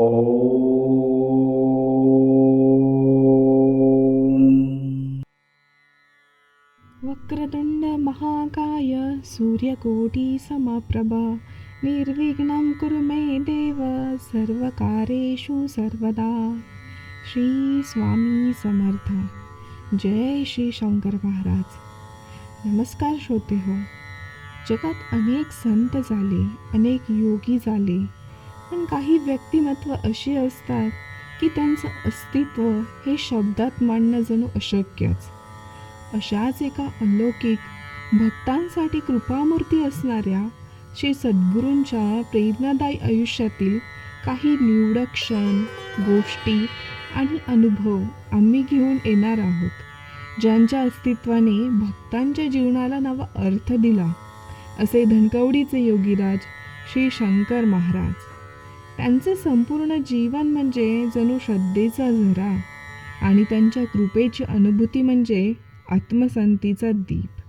ॐ वक्रतुण्ड महाकाय सूर्यकोटी समप्रभा। निर्विघ्नं कुरु मे देव सर्वकारेषु सर्वदा। श्री स्वामी समर्थ। जय श्री शंकर महाराज। नमस्कार श्रोते हो। जगात अनेक संत झाले अनेक योगी झाले पण काही व्यक्तिमत्व अशी असतात की त्यांचं अस्तित्व हे शब्दात मांडणं जणू अशक्यच. अशाच एका अलौकिक भक्तांसाठी कृपामूर्ती असणाऱ्या श्री सद्गुरूंच्या प्रेरणादायी आयुष्यातील काही निवडक क्षण गोष्टी आणि अनुभव आम्ही घेऊन येणार आहोत ज्यांच्या अस्तित्वाने भक्तांच्या जीवनाला नवा अर्थ दिला असे धनकवडीचे योगीराज श्री शंकर महाराज. त्यांचे संपूर्ण जीवन म्हणजे जणू श्रद्धेचा झरा आणि त्यांच्या कृपेची अनुभूती म्हणजे आत्मसंतीचा दीप.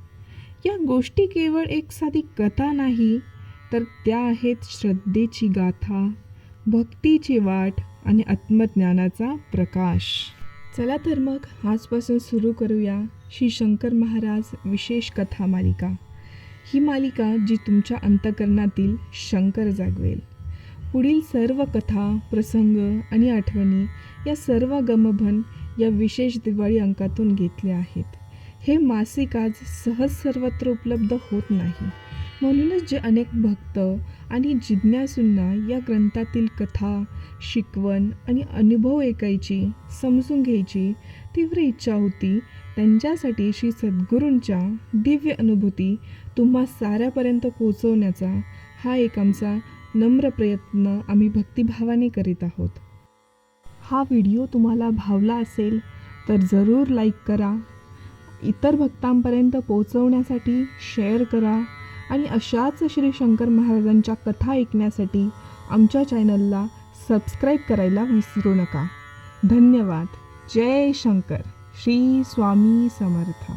या गोष्टी केवळ एक साधी कथा नाही तर त्या आहेत श्रद्धेची गाथा भक्तीची वाट आणि आत्मज्ञानाचा प्रकाश. चला तर मग आजपासून सुरू करूया श्री शंकर महाराज विशेष कथा मालिका. ही मालिका जी तुमच्या अंतकरणातील शंकर जागवेल. पुढील सर्व कथा प्रसंग आणि आठवणी या सर्व गमभन या विशेष दिवाळी अंकातून घेतल्या आहेत. हे मासिक आज सहज सर्वत्र उपलब्ध होत नाही. म्हणूनच जे अनेक भक्त आणि जिज्ञासूंना या ग्रंथातील कथा शिकवण आणि अनुभव ऐकायची समजून घ्यायची तीव्र इच्छा होती त्यांच्यासाठी श्री सद्गुरूंच्या दिव्य अनुभूती तुम्हा साऱ्यापर्यंत पोचवण्याचा हा एक आमचा नम्र प्रयत्न आम्ही भक्तिभावाने करीत आहोत. हा व्हिडिओ तुम्हाला भावला असेल तर जरूर लाईक करा. इतर भक्तांपर्यंत पोचवण्यासाठी शेअर करा आणि अशाच श्री शंकर महाराजांच्या कथा ऐकण्यासाठी आमच्या चॅनलला सबस्क्राईब करायला विसरू नका. धन्यवाद. जय शंकर. श्री स्वामी समर्थ.